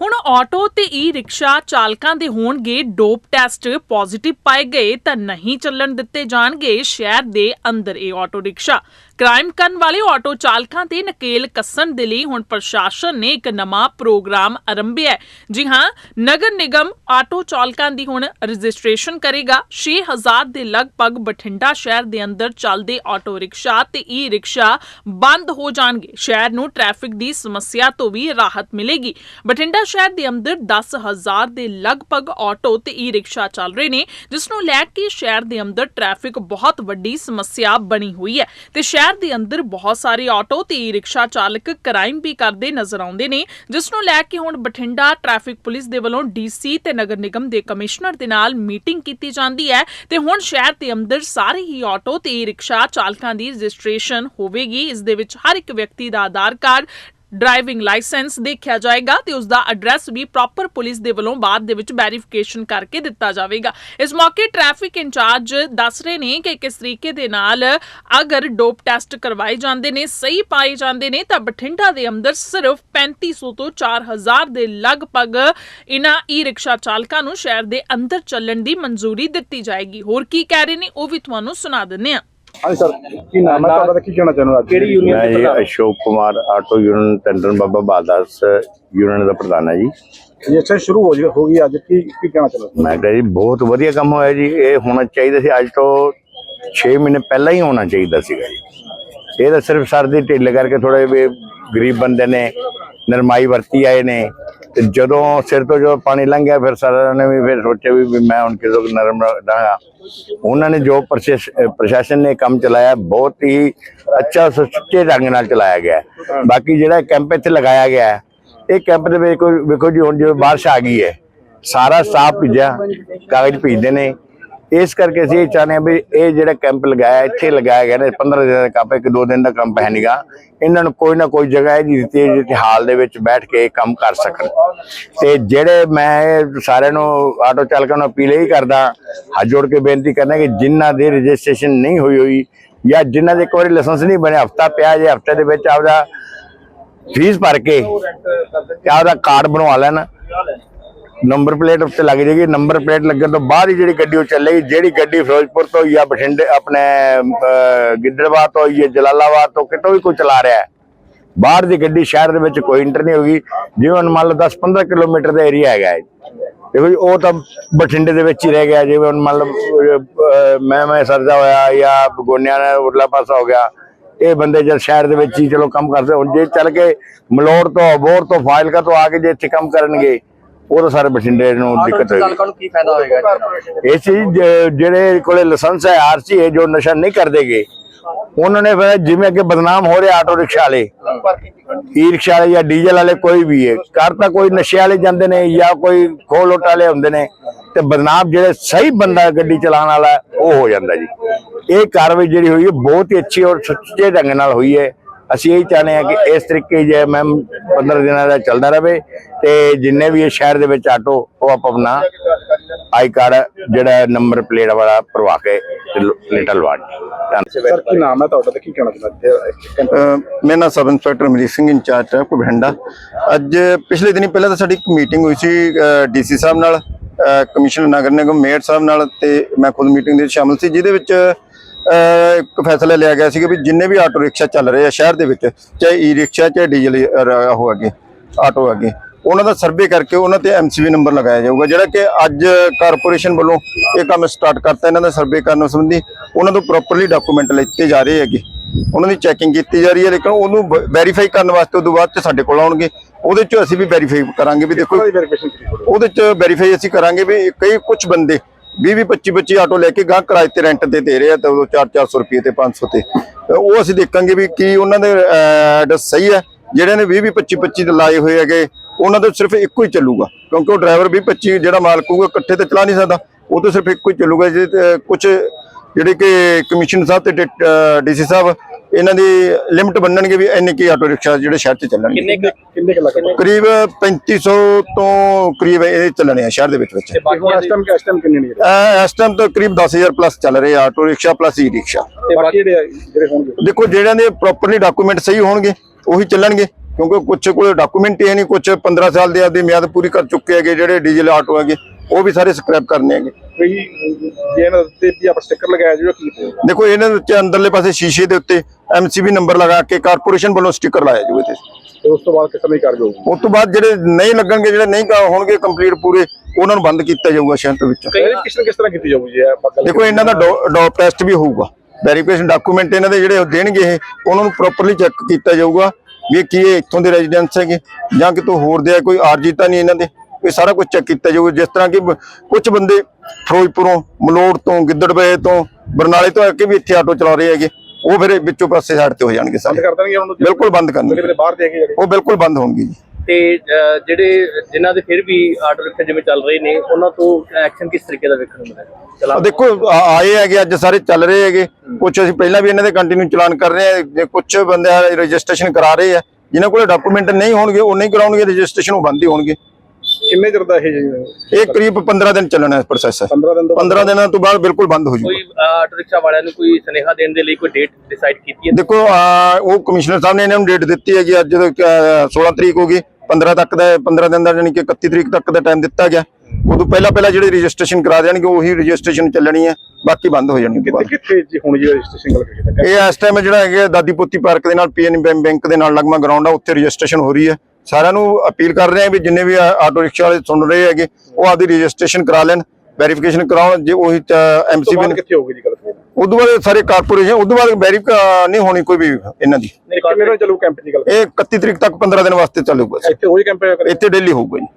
ਹੁਣ ਆਟੋ ਤੇ ਈ ਰਿਕਸ਼ਾ ਚਾਲਕਾਂ ਦੇ ਹੋਣਗੇ ਡੋਪ ਟੈਸਟ ਪੋਜ਼ਿਟਿਵ ਪਾਏ ਗਏ ਤਾਂ ਨਹੀਂ ਚੱਲਣ ਦਿੱਤੇ ਜਾਣਗੇ ਸ਼ਹਿਰ ਦੇ ਅੰਦਰ ਇਹ ਆਟੋ ਰਿਕਸ਼ਾ ਕ੍ਰਾਈਮ ਕਰਨ ਵਾਲੇ ਆਟੋ ਚਾਲਕਾਂ ਤੇ ਨਕੇਲ ਕੱਸਣ ਦੇ ਲਈ ਹੁਣ ਪ੍ਰਸ਼ਾਸਨ ਨੇ ਇੱਕ ਨਵਾਂ ਪ੍ਰੋਗਰਾਮ ਆਰੰਭਿਆ ਹੈ। ਜੀ ਹਾਂ, ਨਗਰ ਨਿਗਮ ਆਟੋ ਚਾਲਕਾਂ ਦੀ ਹੁਣ ਰਜਿਸਟ੍ਰੇਸ਼ਨ ਕਰੇਗਾ। 6000 ਦੇ ਲਗਭਗ ਬਠਿੰਡਾ ਸ਼ਹਿਰ ਦੇ ਅੰਦਰ ਚੱਲਦੇ ਆਟੋ ਰਿਕਸ਼ਾ ਤੇ ਈ ਰਿਕਸ਼ਾ ਬੰਦ ਹੋ ਜਾਣਗੇ। ਸ਼ਹਿਰ ਨੂੰ ਟ੍ਰੈਫਿਕ ਦੀ ਸਮੱਸਿਆ ਤੋਂ ਵੀ ਰਾਹਤ ਮਿਲੇਗੀ। ਬਠਿੰਡਾ ਸ਼ਹਿਰ ਦੇ ਅੰਦਰ 10000 ਦੇ ਲਗਭਗ ਆਟੋ ਤੇ ਈ ਰਿਕਸ਼ਾ ਚੱਲ ਰਹੇ ਨੇ, ਜਿਸ ਨੂੰ ਲੈ ਕੇ ਸ਼ਹਿਰ ਦੇ ਅੰਦਰ ਟ੍ਰੈਫਿਕ ਬਹੁਤ ਵੱਡੀ ਸਮੱਸਿਆ ਬਣੀ ਹੋਈ ਹੈ ਤੇ ਸ਼ਹਿਰ ਦੇ ਅੰਦਰ ਬਹੁਤ ਸਾਰੇ ਆਟੋ ਤੇ ਈ ਰਿਕਸ਼ਾ ਚਾਲਕ ਕ੍ਰਾਈਮ ਵੀ ਕਰਦੇ ਨਜ਼ਰ ਆਉਂਦੇ ਨੇ, ਜਿਸ ਨੂੰ ਲੈ ਕੇ ਹੁਣ ਬਠਿੰਡਾ ਟ੍ਰੈਫਿਕ ਪੁਲਿਸ ਦੇ ਵੱਲੋਂ ਡੀਸੀ ਤੇ ਨਗਰ ਨਿਗਮ ਦੇ ਕਮਿਸ਼ਨਰ ਦੇ ਨਾਲ ਮੀਟਿੰਗ ਕੀਤੀ ਜਾਂਦੀ ਹੈ ਤੇ ਹੁਣ ਸ਼ਹਿਰ ਦੇ ਅੰਦਰ ਸਾਰੇ ਹੀ ਆਟੋ ਤੇ ਈ ਰਿਕਸ਼ਾ ਚਾਲਕਾਂ ਦੀ ਰਜਿਸਟ੍ਰੇਸ਼ਨ ਹੋਵੇਗੀ, ਇਸ ਦੇ ਵਿੱਚ ਹਰ ਇੱਕ ਵਿਅਕਤੀ ਦਾ ਆਧਾਰ ਕਾਰਡ ਡਰਾਈਵਿੰਗ ਲਾਇਸੈਂਸ ਦੇਖਿਆ ਜਾਏਗਾ ਤੇ ਉਸ ਦਾ ਐਡਰੈਸ ਵੀ ਪ੍ਰੋਪਰ ਪੁਲਿਸ ਦੇ ਵੱਲੋਂ ਬਾਅਦ ਦੇ ਵਿੱਚ ਵੈਰੀਫਿਕੇਸ਼ਨ ਕਰਕੇ ਦਿੱਤਾ ਜਾਵੇਗਾ। ਇਸ ਮੌਕੇ ਟ੍ਰੈਫਿਕ ਇੰਚਾਰਜ ਦੱਸ ਰਹੇ ਨੇ ਕਿ ਕਿਸ ਤਰੀਕੇ ਦੇ ਨਾਲ ਅਗਰ ਡੋਪ ਟੈਸਟ ਕਰਵਾਏ ਜਾਂਦੇ ਨੇ, ਸਹੀ ਪਾਏ ਜਾਂਦੇ ਨੇ, ਤਾਂ ਬਠਿੰਡਾ ਦੇ ਅੰਦਰ ਸਿਰਫ 3500 ਤੋਂ 4000 ਦੇ ਲਗਭਗ ਇਨ੍ਹਾਂ ਈ ਰਿਕਸ਼ਾ ਚਾਲਕਾਂ ਨੂੰ ਸ਼ਹਿਰ ਦੇ ਅੰਦਰ ਚੱਲਣ ਦੀ ਮਨਜ਼ੂਰੀ ਦਿੱਤੀ ਜਾਏਗੀ। ਹੋਰ ਕੀ ਕਹਿ ਰਹੇ ਨੇ, ਉਹ ਵੀ ਤੁਹਾਨੂੰ ਸੁਣਾ ਦਿੰਨੇ ਆ ਹਾਂਜੀ ਸਰ ਕੀ ਨਾਮ ਹੈ? ਤੁਹਾਡਾ ਤੇ ਕੀ ਕਹਿਣਾ ਚਾਹੁੰਦੇ ਹੋ ਅੱਜ? ਕਿਹੜੀ ਯੂਨੀਅਨ ਮੈਂ ਦੇ ਜੀ ਪ੍ਰਧਾਨ? Ashok Kumar auto union Tandan Baba Baldas union ਦਾ ਪ੍ਰਧਾਨ ਹੈ ਜੀ। ਇਹ ਅੱਛਾ ਸ਼ੁਰੂ ਹੋ ਜੀ ਹੋ ਗਈ ਅੱਜ ਕੀ ਕੀ ਕਹਿਣਾ ਚਾਹੁੰਦੇ ਹੋ ਮੈਂ ਕਿਹਾ ਜੀ ਬਹੁਤ ਵਧੀਆ ਕੰਮ ਹੋਇਆ ਜੀ ਇਹ ਹੋਣਾ ਚਾਹੀਦਾ ਸੀ ਅੱਜ ਤੋਂ 6 ਮਹੀਨੇ ਪਹਿਲਾਂ ਹੀ ਹੋਣਾ ਚਾਹੀਦਾ ਸੀਗਾ ਜੀ। ਇਹ ਤਾਂ ਸਿਰਫ ਸਰ ਦੀ ਢਿੱਲ ਕਰਕੇ ਥੋੜੇ ਵੀ ਗਰੀਬ ਬੰਦੇ ਨੇ ਨਰਮਾਈ ਵਰਤੀ ਆਏ ਨੇ ਤੇ ਜਦੋਂ ਸਿਰ ਤੋਂ ਜੋ ਪਾਣੀ ਲੰਘ ਗਿਆ ਫਿਰ ਸਾਰਿਆਂ ਨੇ ਵੀ ਫਿਰ ਸੋਚਿਆ ਵੀ ਮੈਂ ਹੁਣ ਕਿਦੋਂ ਨਰਮ ਰਹਾਂਗਾ। ਉਹਨਾਂ ਨੇ ਜੋ ਪ੍ਰਸ਼ਾਸ- ਪ੍ਰਸ਼ਾਸਨ ਨੇ ਕੰਮ ਚਲਾਇਆ, ਬਹੁਤ ਹੀ ਅੱਛਾ ਸੁੱਚੇ ਢੰਗ ਨਾਲ ਚਲਾਇਆ ਗਿਆ। ਬਾਕੀ ਜਿਹੜਾ ਕੈਂਪ ਇੱਥੇ ਲਗਾਇਆ ਗਿਆ, ਇਹ ਕੈਂਪ ਦੇ ਵਿੱਚ ਕੋਈ ਵੇਖੋ ਜੀ, ਹੁਣ ਜਿਵੇਂ ਬਾਰਿਸ਼ ਆ ਗਈ ਹੈ, ਸਾਰਾ ਸਟਾਫ ਭੇਜਿਆ, ਕਾਗਜ਼ ਭੇਜਦੇ ਨੇ। ਇਸ ਕਰਕੇ ਅਸੀਂ ਇਹ ਚਾਹੁੰਦੇ ਹਾਂ ਵੀ ਇਹ ਜਿਹੜਾ ਕੈਂਪ ਲਗਾਇਆ, ਇੱਥੇ ਲਗਾਇਆ ਗਿਆ ਨੇ 15 ਦਿਨ ਦਾ ਕੰਮ ਇੱਕ ਦੋ ਦਿਨ ਦਾ ਕੰਮ ਹੈ ਨੀਗਾ। ਇਹਨਾਂ ਨੂੰ ਕੋਈ ਨਾ ਕੋਈ ਜਗ੍ਹਾ ਹੈ ਜਿੱਥੇ ਜਿੱਥੇ ਹਾਲ ਦੇ ਵਿੱਚ ਬੈਠ ਕੇ ਕੰਮ ਕਰ ਸਕਣ। ਤੇ ਜਿਹੜੇ ਮੈਂ ਇਹ ਸਾਰਿਆਂ ਨੂੰ ਆਟੋ ਚਾਲਕਾਂ ਨੂੰ ਅਪੀਲ ਇਹ ਕਰਦਾ, ਹੱਥ ਜੋੜ ਕੇ ਬੇਨਤੀ ਕਰਨਾ ਕਿ ਜਿਨ੍ਹਾਂ ਦੀ ਰਜਿਸਟ੍ਰੇਸ਼ਨ ਨਹੀਂ ਹੋਈ ਹੋਈ, ਜਾਂ ਜਿਨ੍ਹਾਂ ਦੇ ਇੱਕ ਵਾਰੀ ਲਾਇਸੈਂਸ ਨਹੀਂ ਬਣਿਆ, ਹਫਤਾ ਪਿਆ ਜੇ ਹਫ਼ਤੇ ਦੇ ਵਿੱਚ ਆਪਦਾ ਫੀਸ ਭਰ ਕੇ ਆਪਦਾ ਕਾਰਡ ਬਣਵਾ ਲੈਣ ਨੰਬਰ ਪਲੇਟ ਉੱਤੇ ਲੱਗ ਜਾਏਗੀ। ਨੰਬਰ ਪਲੇਟ ਲੱਗਣ ਤੋਂ ਬਾਅਦ ਹੀ ਜਿਹੜੀ ਗੱਡੀ ਉਹ ਚੱਲੇਗੀ। ਜਿਹੜੀ ਗੱਡੀ ਫਿਰੋਜ਼ਪੁਰ ਤੋਂ ਜਾਂ ਬਠਿੰਡੇ ਆਪਣੇ ਅਹ, ਗਿੱਦੜਬਾਹ ਤੋਂ ਜਾਂ ਜਲਾਲਾਬਾਦ ਤੋਂ ਕਿਤੋਂ ਵੀ ਕੋਈ ਚਲਾ ਰਿਹਾ ਹੈ। ਬਾਹਰ ਦੀ ਗੱਡੀ ਸ਼ਹਿਰ ਦੇ ਵਿੱਚ ਕੋਈ ਇੰਟਰ ਨਹੀਂ ਹੋਗੀ ਜਿਵੇਂ ਹੁਣ ਮੰਨ ਲਓ 10-15 ਕਿਲੋਮੀਟਰ ਦਾ ਏਰੀਆ ਹੈਗਾ ਹੈ ਦੇਖੋ ਜੀ ਉਹ ਤਾਂ ਬਠਿੰਡੇ ਦੇ ਵਿੱਚ ਹੀ ਰਹਿ ਗਿਆ। ਜਿਵੇਂ ਹੁਣ ਮੰਨ ਲਓ ਮੈਂ ਮੈਂ ਸਰਦਾ ਹੋਇਆ ਜਾਂ ਗੋਨਿਆਂ ਦਾ ਉਰਲਾ ਪਾਸਾ ਹੋ ਗਿਆ। ਇਹ ਬੰਦੇ ਜਦ ਸ਼ਹਿਰ ਦੇ ਵਿੱਚ ਹੀ ਚਲੋ ਕੰਮ ਕਰਦੇ ਹੁਣ ਜੇ ਚੱਲ ਕੇ ਮਲੋੜ ਤੋਂ ਅਬੋਰ ਤੋਂ ਫਾਜ਼ਿਲਕਾ ਤੋਂ ਆ ਕੇ ਜੇ ਇੱਥੇ ਕੰਮ ਕਰਨਗੇ ਉਹ ਤਾਂ ਸਾਰੇ ਬਠਿੰਡੇ ਨੂੰ ਦਿੱਕਤ ਹੋਏਗੀ। ਚਾਲਕਾਂ ਨੂੰ ਕੀ ਫਾਇਦਾ ਹੋਏਗਾ? ਇਹ ਚੀਜ਼ ਜਿਹੜੇ ਕੋਲੇ ਲਾਇਸੈਂਸ ਹੈ ਆਰਸੀ ਹੈ ਜੋ ਨਸ਼ਾ ਨਹੀਂ ਕਰਦੇਗੇ ਉਹਨਾਂ ਨੇ ਫਿਰ ਜਿਵੇਂ ਅੱਗੇ ਬਦਨਾਮ ਹੋ ਰਿਹਾ ਆਟੋ ਰਿਕਸ਼ਾ ਵਾਲੇ ਈ ਰਿਕਸ਼ਾ ਵਾਲੇ ਜਾਂ ਡੀਜ਼ਲ ਵਾਲੇ ਕੋਈ ਵੀ ਹੈ ਕਰ ਤਾਂ ਕੋਈ ਨਸ਼ੇ ਵਾਲੇ ਜਾਂਦੇ ਨੇ ਜਾਂ ਕੋਈ ਖੋਲੋਟ ਵਾਲੇ ਹੁੰਦੇ ਨੇ ਤੇ ਬਦਨਾਮ ਜਿਹੜੇ ਸਹੀ ਬੰਦਾ ਗੱਡੀ ਚਲਾਉਣ ਵਾਲਾ ਉਹ ਹੋ ਜਾਂਦਾ ਜੀ। ਇਹ ਕਾਰਵਾਈ ਜਿਹੜੀ ਹੋਈ ਹੈ ਬਹੁਤ ਹੀ ਅੱਛੀ ਔਰ ਸੁੱਚੇ ਢੰਗ ਨਾਲ ਹੋਈ ਹੈ। ਅਸੀਂ ਇਹ ਚਾਹੁੰਦੇ ਹਾਂ ਕਿ ਇਸ ਤਰੀਕੇ ਜੇ ਮੈਮ 15 ਦਿਨਾਂ ਦਾ ਚੱਲਦਾ ਰਹੇ ਤੇ ਜਿੰਨੇ ਵੀ ਇਹ ਸ਼ਹਿਰ ਦੇ ਵਿੱਚ ਆਟੋ ਉਹ ਆਪ ਆਪਣਾ ਆਈ ਕਾਰਡ ਜਿਹੜਾ ਨੰਬਰ ਪਲੇਟ ਵਾਲਾ ਭਰਵਾ ਕੇ ਲਿਟਲ ਵਾਰਡ ਸਰ ਕੀ ਨਾਮ ਹੈ ਤੁਹਾਡਾ ਤੇ ਕੀ ਕਹਿਣਾ ਚਾਹੁੰਦੇ ਮੇਰਾ ਨਾਮ sub inspector Amrik Singh in charge ਹੈ ਬਠਿੰਡਾ। ਅੱਜ ਪਿਛਲੇ ਦਿਨੀ ਪਹਿਲਾਂ ਤਾਂ ਸਾਡੀ ਇੱਕ ਮੀਟਿੰਗ ਹੋਈ ਸੀ ਡੀਸੀ ਸਾਹਿਬ ਨਾਲ ਕਮਿਸ਼ਨਰ ਨਗਰ ਨਿਗਮ ਮੇਅਰ ਸਾਹਿਬ ਨਾਲ ਤੇ ਮੈਂ ਖੁਦ ਮੀਟਿੰਗ ਦੇ ਵਿੱਚ ਸ਼ਾਮਲ ਸੀ ਜਿਹਦੇ ਵਿੱਚ ਇੱਕ ਫੈਸਲਾ ਲਿਆ ਗਿਆ ਸੀ ਕਿ ਵੀ ਜਿੰਨੇ ਵੀ ਆਟੋ ਰਿਕਸ਼ਾ ਚੱਲ ਰਹੇ ਆ ਸ਼ਹਿਰ ਦੇ ਵਿੱਚ ਚਾਹੇ ਈ ਰਿਕਸ਼ਾ ਚਾਹੇ ਡੀਜ਼ਲ ਉਹ ਹੈਗੇ ਆਟੋ ਹੈਗੇ ਉਹਨਾਂ ਦਾ ਸਰਵੇ ਕਰਕੇ ਉਹਨਾਂ ਤੇ ਐਮਸੀਵੀ ਨੰਬਰ ਲਗਾਇਆ ਜਾਊਗਾ ਜਿਹੜਾ ਕਿ ਅੱਜ ਕਾਰਪੋਰੇਸ਼ਨ ਵੱਲੋਂ ਇਹ ਕੰਮ ਸਟਾਰਟ ਕਰਤਾ ਇਹਨਾਂ ਦਾ ਸਰਵੇ ਕਰਨ ਸੰਬੰਧੀ ਉਹਨਾਂ ਤੋਂ ਪ੍ਰੋਪਰਲੀ ਡਾਕੂਮੈਂਟ ਲਿੱਤੇ ਜਾ ਰਹੇ ਹੈਗੇ। ਉਹਨਾਂ ਦੀ ਚੈਕਿੰਗ ਕੀਤੀ ਜਾ ਰਹੀ ਹੈ ਲੇਕਿਨ ਉਹਨੂੰ ਵੈਰੀਫਾਈ ਕਰਨ ਵਾਸਤੇ ਉਦੋਂ ਬਾਅਦ ਚ ਸਾਡੇ ਕੋਲ ਆਉਣਗੇ। ਉਹਦੇ ਚ ਅਸੀਂ ਵੀ ਵੈਰੀਫਾਈ ਕਰਾਂਗੇ ਵੀ ਦੇਖੋ ਉਹਦੇ ਚ ਵੈਰੀਫਾਈ ਅਸੀਂ ਕਰਾਂਗੇ ਵੀ ਕਈ ਕੁਝ ਬੰਦੇ 20 20 25 25 ਆਟੋ ਲੈ ਕੇ ਗਾਹ ਕਿਰਾਏ ਤੇ ਰੈਂਟ ਤੇ ਦੇ ਰਹੇ ਆ ਤੇ ਉਦੋਂ 4 400 ਰੁਪਏ ਤੇ 500 ਤੇ। ਉਹ ਅਸੀਂ ਦੇਖਾਂਗੇ ਵੀ ਕੀ ਉਹਨਾਂ ਦੇ ਐਡਰੈਸ ਸਹੀ ਹੈ। ਜਿਹੜੇ ਨੇ 20 20 25 25 ਤੇ ਲਾਏ ਹੋਏ ਹੈਗੇ, ਉਹਨਾਂ ਦਾ ਸਿਰਫ ਇੱਕੋ ਹੀ ਚੱਲੂਗਾ। ਕਿਉਂਕਿ ਉਹ ਡਰਾਈਵਰ 20 25 ਜਿਹੜਾ ਮਾਲਕ ਹੋਊਗਾ ਇਕੱਠੇ ਤੇ ਚਲਾ ਨਹੀਂ ਸਕਦਾ। ਉਹ ਤਾਂ ਸਿਰਫ ਇੱਕੋ ਹੀ ਚੱਲੂਗਾ। ਜਿਹਦੇ ਕੁਝ ਜਿਹੜੇ ਕਿ ਕਮਿਸ਼ਨ ਸਾਹਿਬ ਤੇ ਡੀਸੀ ਸਾਹਿਬ ਇਹਨਾਂ ਦੀ ਲਿਮਟ ਬੰਨਣਗੇ ਵੀ ਇੰਨੇ ਕੀ ਆਟੋ ਰਿਕਸ਼ਾ ਜਿਹੜੇ ਸ਼ਹਿਰ 'ਚ ਚੱਲਣਗੇ। ਕਿੰਨੇ ਕਿੰਨੇ ਕੁ ਲੱਗ ਕਰੀਬ 3500 ਤੋਂ ਕਰੀਬ ਇਹ ਚੱਲਣੇ ਆ ਸ਼ਹਿਰ ਦੇ ਵਿੱਚ ਵਿੱਚ। ਬਾਕੀ ਇਸ ਟਾਈਮ ਇਸ ਟਾਈਮ ਕਿੰਨੇ ਨੇ? ਅਹ ਇਸ ਟਾਈਮ ਤਾਂ ਕਰੀਬ 10000 ਪਲੱਸ ਚੱਲ ਰਹੇ ਆ auto rickshaw plus e rickshaw ਤੇ ਬਾਕੀ ਜਿਹੜੇ ਜਿਹੜੇ ਹੋਣਗੇ? ਦੇਖੋ ਜਿਹੜਿਆਂ ਦੇ ਪ੍ਰੋਪਰਲੀ ਡਾਕੂਮੈਂਟ ਸਹੀ ਹੋਣਗੇ ਉਹੀ ਚੱਲਣਗੇ ਕਿਉਂਕਿ ਕੁਝ ਕੋਲ ਡਾਕੂਮੈਂਟ ਹੀ ਹੈ ਨਹੀਂ ਕੁਝ 15 ਸਾਲ ਦੇ ਆਪਦੀ ਮਿਆਦ ਪੂਰੀ ਕਰ ਚੁੱਕੇ ਹੈਗੇ ਜਿਹੜੇ ਡੀਜ਼ਲ ਆਟੋ ਹੈਗੇ। ਉਹ ਵੀ ਸਾਰੇ ਸਕ੍ਰੈਪ ਕਰਨੇ ਹੈਗੇ। ਕੋਈ ਜੇ ਇਹਨਾਂ ਉੱਤੇ ਵੀ ਆਪਾਂ ਸਟicker ਲਗਾਇਆ ਜਿਹੜਾ ਕੀ ਤੇ ਦੇਖੋ ਇਹਨਾਂ ਦੇ ਉੱਤੇ ਅੰਦਰਲੇ ਪਾਸੇ ਸ਼ੀਸ਼ੇ ਦੇ ਉੱਤੇ ਐਮਸੀਬੀ ਨੰਬਰ ਲਗਾ ਕੇ ਕਾਰਪੋਰੇਸ਼ਨ ਵੱਲੋਂ ਸਟicker ਲਾਇਆ ਜਾਊਗਾ ਇਹਦੇ ਤੇ। ਉਸ ਤੋਂ ਬਾਅਦ ਕਿਸ ਤਰ੍ਹਾਂ ਦੀ ਕਾਰਜ ਹੋਊਗੀ ਉਸ ਤੋਂ ਬਾਅਦ ਜਿਹੜੇ ਨਹੀਂ ਲੱਗਣਗੇ ਜਿਹੜੇ ਨਹੀਂ ਹੋਣਗੇ ਕੰਪਲੀਟ ਪੂਰੇ ਉਹਨਾਂ ਨੂੰ ਬੰਦ ਕੀਤਾ ਜਾਊਗਾ ਸ਼ਹਿਰ ਵਿੱਚ। ਵੈਰੀਫਿਕੇਸ਼ਨ ਕਿਸ ਤਰ੍ਹਾਂ ਕੀਤੀ ਜਾਊਗੀ ਜੀ ਇਹ ਦੇਖੋ ਇਹਨਾਂ ਦਾ ਡੋਪ ਟੈਸਟ ਵੀ ਹੋਊਗਾ। ਵੈਰੀਫਿਕੇਸ਼ਨ ਡਾਕੂਮੈਂਟ ਇਹਨਾਂ ਦੇ ਜਿਹੜੇ ਦੇਣਗੇ ਇਹ ਉਹਨਾਂ ਨੂੰ ਪ੍ਰੋਪਰਲੀ ਚੈੱਕ ਕੀਤਾ ਜਾਊਗਾ ਵੀ ਕੀ ਇਹ ਇੱਥੋਂ ਦੇ ਰੈਜ਼ੀਡੈਂਸ ਹੈਗੇ ਜਾਂ ਕਿਤੋਂ ਹੋਰ ਦੇ ਆ ਕੋਈ ਆਰਜੀ ਤਾਂ ਨਹੀਂ ਇਹਨਾਂ ਦੇ। ਇਹ ਸਾਰਾ ਕੁਝ ਚੈੱਕ ਕੀਤਾ ਜਾਊਗਾ। ਜਿਸ ਤਰ੍ਹਾਂ ਕਿ ਕੁਝ ਬੰਦੇ ਫਿਰੋਜ਼ਪੁਰੋਂ ਮਲੋੜ ਤੋਂ ਗਿੱਦੜਵੇ ਤੋਂ ਬਰਨਾਲੇ ਤੋਂ ਆ ਕੇ ਵੀ ਇੱਥੇ ਆਟੋ ਚਲਾ ਰਹੇ ਹੈਗੇ। ਉਹ ਫਿਰ ਵਿੱਚੋਂ ਪਾਸੇ ਸਾਈਡ ਤੇ ਹੋ ਜਾਣਗੇ ਸਾਰੇ। ਕਰ ਦੇਣਗੇ ਉਹਨਾਂ ਨੂੰ ਬਿਲਕੁਲ ਬੰਦ ਕਰਨਗੇ ਜਿਹੜੇ ਬਾਹਰ ਦੇ ਉਹ ਬਿਲਕੁਲ ਬੰਦ ਹੋਣਗੇ ਜੀ। ਤੇ ਜਿਹੜੇ ਜਿਨ੍ਹਾਂ ਦੇ ਫਿਰ ਵੀ ਆਟੋ ਰਿਕਸ਼ਾ ਜਿਵੇਂ ਚੱਲ ਰਹੇ ਨੇ ਉਹਨਾਂ ਤੋਂ ਐਕਸ਼ਨ ਕਿਸ ਤਰੀਕੇ ਦਾ ਵੇਖਣ ਨੂੰ ਆ ਚਲਾ ਦੇਖੋ ਆ- ਆਏ ਹੈਗੇ ਅੱਜ ਸਾਰੇ ਚੱਲ ਰਹੇ ਹੈਗੇ। ਕੁਝ ਅਸੀਂ ਪਹਿਲਾਂ ਵੀ ਇਹਨਾਂ ਦੇ ਕੰਟੀਨਿਊ ਚਲਾਨ ਕਰ ਰਹੇ ਜੇ ਕੁਝ ਬੰਦੇ ਰਜਿਸਟ੍ਰੇਸ਼ਨ ਕਰਾ ਰਹੇ ਆ ਜਿਨ੍ਹਾਂ ਕੋਲੇ ਡਾਕੂਮੈਂਟ ਨਹੀਂ ਹੋਣਗੇ ਉਹ ਨਹੀਂ ਕਰਾਉਣਗੇ ਰਜਿਸਟ੍ਰੇਸ਼ਨ ਉਹ ਬੰਦ ਹੀ ਹੋਣਗੇ। ਕਿੰਨੇ ਚਿਰ ਦਾ ਇਹ ਜੀ? ਇਹ ਕਰੀਬ 15 ਦਿਨ ਚੱਲਣਾ ਹੈ ਪ੍ਰੋਸੈਸ 15 ਦਿਨ ਤੋਂ 15 ਦਿਨਾਂ ਤੋਂ ਬਾਅਦ ਬਿਲਕੁਲ ਬੰਦ ਹੋ ਕੋਈ ਆਟੋ ਰਿਕਸ਼ਾ ਵਾਲਿਆਂ ਨੂੰ ਕੋਈ ਸੁਨੇਹਾ ਦੇਣ ਦੇ ਲਈ ਕੋਈ ਡੇਟ ਡਿਸਾਈਡ ਕੀਤੀ ਹੈ? ਦੇਖੋ ਆ, ਉਹ ਕਮਿਸ਼ਨਰ ਸਾਹਿਬ ਨੇ ਇਹਨਾਂ ਨੂੰ ਡੇਟ ਦਿੱਤੀ ਹੈਗੀ ਅੱਜ ਜਦੋਂ, ਅ, 16 ਤਰੀਕ ਹੋ ਗਈ। 15 ਤੱਕ ਦਾ 15 ਦਿਨ ਦਾ ਯਾਨੀ ਕਿ 31 ਤਰੀਕ ਤੱਕ ਦਾ ਟਾਈਮ ਦਿੱਤਾ ਗਿਆ। ਉਦੋਂ ਪਹਿਲਾਂ ਪਹਿਲਾਂ ਜਿਹੜੇ ਰਜਿਸਟ੍ਰੇਸ਼ਨ ਕਰਾ ਦੇਣਗੇ ਉਹੀ ਰਜਿਸਟ੍ਰੇਸ਼ਨ ਚੱਲਣੀ ਹੈ। ਬਾਕੀ ਬੰਦ ਹੋ ਜਾਣਗੇ ਕਿੱਥੇ ਕਿੱਥੇ ਜੀ ਹੁਣ ਜੀ ਰਜਿਸਟ੍ਰੇਸ਼ਨ ਕਰੀਏ ਇਹ ਇਸ ਟਾਈਮ ਜਿਹੜਾ ਹੈਗਾ ਦਾਦੀ ਪੋਤੀ ਪਾਰਕ ਦੇ ਨਾਲ ਪੀਐਨ ਬੈਂਕ ਦੇ ਨਾਲ ਲੱਗਮਾ ਗਰਾਊਂਡ ਆ ਉੱਥੇ ਰਜਿਸਟ੍ਰੇਸ਼ਨ ਹੋ ਰਹੀ ਹੈ। ਸਾਰਿਆਂ ਨੂੰ ਅਪੀਲ ਕਰ ਰਹੇ ਆ ਵੀ ਜਿੰਨੇ ਵੀ ਆਟੋ ਰਿਕਸ਼ਾ ਵਾਲੇ ਸੁਣ ਰਹੇ ਹੈਗੇ ਉਹ ਆਪਦੀ ਰਜਿਸਟ੍ਰੇਸ਼ਨ ਕਰਾ ਲੈਣ ਵੈਰੀਫਿਕੇਸ਼ਨ ਕਰਾਉਣ ਜੇ ਉਹੀ ਐਮਸੀਬੀ ਕਿੱਥੇ ਹੋਊਗੀ ਜੀ ਗੱਲ ਉਦੋਂ ਬਾਅਦ ਸਾਰੇ ਕਾਰਪੋਰੇਸ਼ਨ ਉਦੋਂ ਬਾਅਦ ਵੈਰੀਫਿਕ ਨਹੀਂ ਹੋਣੀ ਕੋਈ ਵੀ ਇਹਨਾਂ ਦੀ। ਕਿੰਨੇ ਦਿਨ ਚੱਲੂ ਕੈਂਪ ਦੀ ਗੱਲ? ਇਹ 31 ਤਰੀਕ ਤੱਕ 15 ਦਿਨ ਵਾਸਤੇ ਚੱਲੂਗਾ ਇੱਥੇ ਹੋਈ ਕੈਂਪ ਇੱਥੇ ਡੇਲੀ ਹੋਊਗਾ ਜੀ।